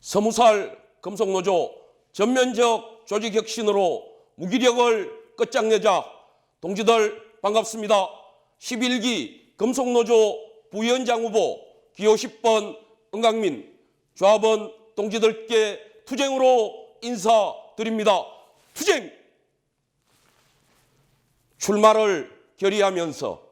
서무살 금속노조 전면적 조직 혁신으로 무기력을 끝장내자 동지들 반갑습니다. 11기 금속노조 부위원장 후보 기호 10번 은강민 조합원 동지들께 투쟁으로 인사드립니다. 투쟁! 출마를 결의하면서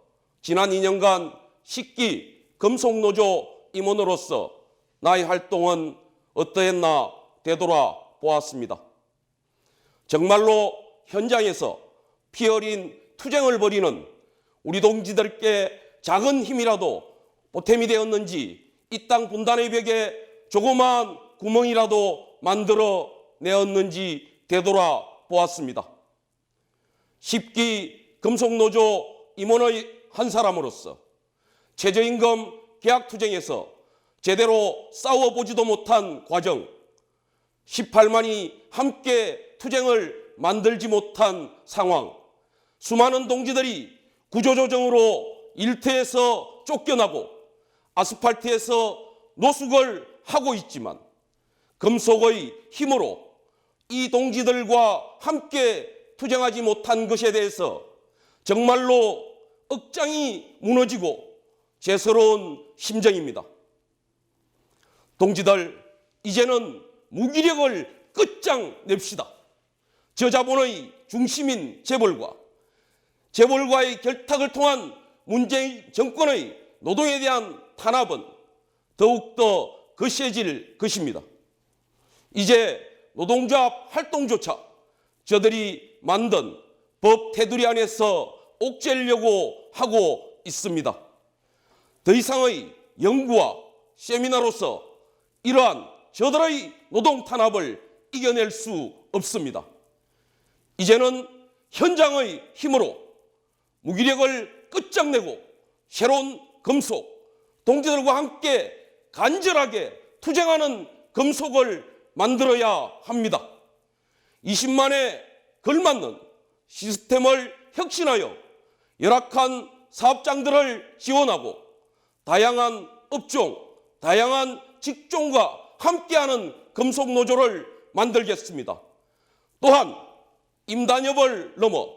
지난 2년간 10기 금속노조 임원으로서 나의 활동은 어떠했나 되돌아 보았습니다. 정말로 현장에서 피 어린 투쟁을 벌이는 우리 동지들께 작은 힘이라도 보탬이 되었는지 이 땅 분단의 벽에 조그마한 구멍이라도 만들어 내었는지 되돌아 보았습니다. 10기 금속노조 임원의 한 사람으로서 최저임금 계약 투쟁에서 제대로 싸워보지도 못한 과정, 18만이 함께 투쟁을 만들지 못한 상황, 수많은 동지들이 구조조정으로 일터에서 쫓겨나고 아스팔트에서 노숙을 하고 있지만 금속의 힘으로 이 동지들과 함께 투쟁하지 못한 것에 대해서 정말로 억장이 무너지고 죄스러운 심정입니다. 동지들, 이제는 무기력을 끝장냅시다. 저자본의 중심인 재벌과 재벌과의 결탁을 통한 문재인 정권의 노동에 대한 탄압은 더욱더 거세질 것입니다. 이제 노동조합 활동조차 저들이 만든 법 테두리 안에서 옥죄려고 하고 있습니다. 더 이상의 연구와 세미나로서 이러한 저들의 노동 탄압을 이겨낼 수 없습니다. 이제는 현장의 힘으로 무기력을 끝장내고 새로운 금속, 동지들과 함께 간절하게 투쟁하는 금속을 만들어야 합니다. 20만에 걸맞는 시스템을 혁신하여 열악한 사업장들을 지원하고 다양한 업종, 다양한 직종과 함께하는 금속 노조를 만들겠습니다. 또한 임단협을 넘어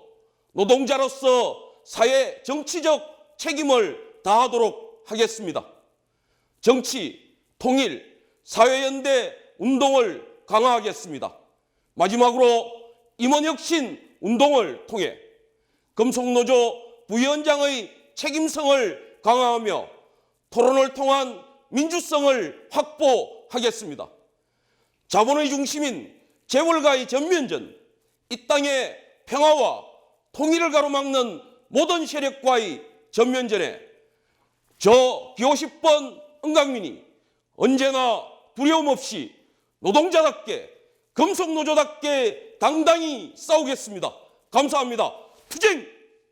노동자로서 사회 정치적 책임을 다하도록 하겠습니다. 정치, 통일, 사회연대 운동을 강화하겠습니다. 마지막으로 임원혁신 운동을 통해 금속노조 부위원장의 책임성을 강화하며 토론을 통한 민주성을 확보하겠습니다. 자본의 중심인 재벌가의 전면전, 이 땅의 평화와 통일을 가로막는 모든 세력과의 전면전에 저 기호 10번 은강민이 언제나 두려움 없이 노동자답게 금속노조답게 당당히 싸우겠습니다. 감사합니다. 투쟁!